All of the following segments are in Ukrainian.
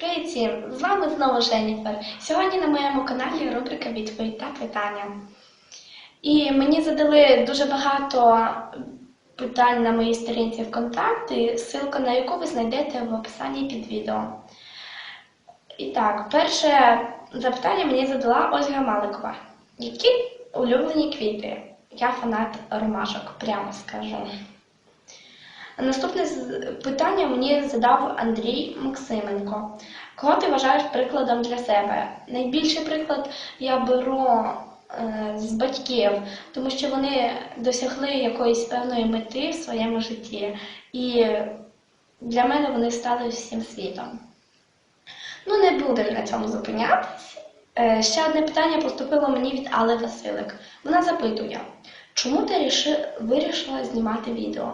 Привіт всім! З вами знову Женіфер. Сьогодні на моєму каналі рубрика Відповідь та питання. І мені задали дуже багато питань на моїй сторінці ВКонтакті, ссылка на яку ви знайдете в описанні під відео. І так, перше запитання мені задала Ольга Маликова. Які улюблені квіти? Я фанат ромашок, прямо скажу. Наступне питання мені задав Андрій Максименко. Кого ти вважаєш прикладом для себе? Найбільший приклад я беру е, з батьків, тому що вони досягли якоїсь певної мети в своєму житті. І для мене вони стали всім світом. Ну, не буду на цьому зупинятись. Е, Ще одне питання поступило мені від Алли Василик. Вона запитує, чому ти вирішила знімати відео?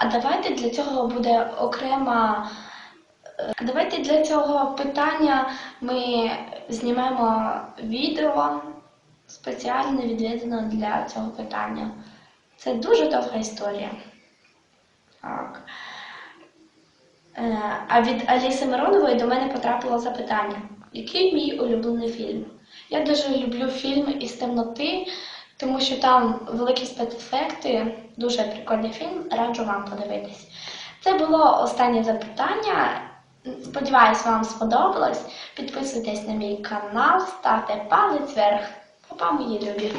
А давайте для цього буде окрема. е, Давайте для цього питання ми знімемо відео спеціально відведено для цього питання. Це дуже довга історія. Так. Е, А від Аліси Миронової до мене потрапило запитання: який мій улюблений фільм? Я дуже люблю фільм із темноти, тому що там великі спецефекти, дуже прикольний фільм, раджу вам подивитись. Це було останнє запитання. Сподіваюсь, вам сподобалось. Підписуйтесь на мій канал, ставте палець вверх. Па-па, мої любі!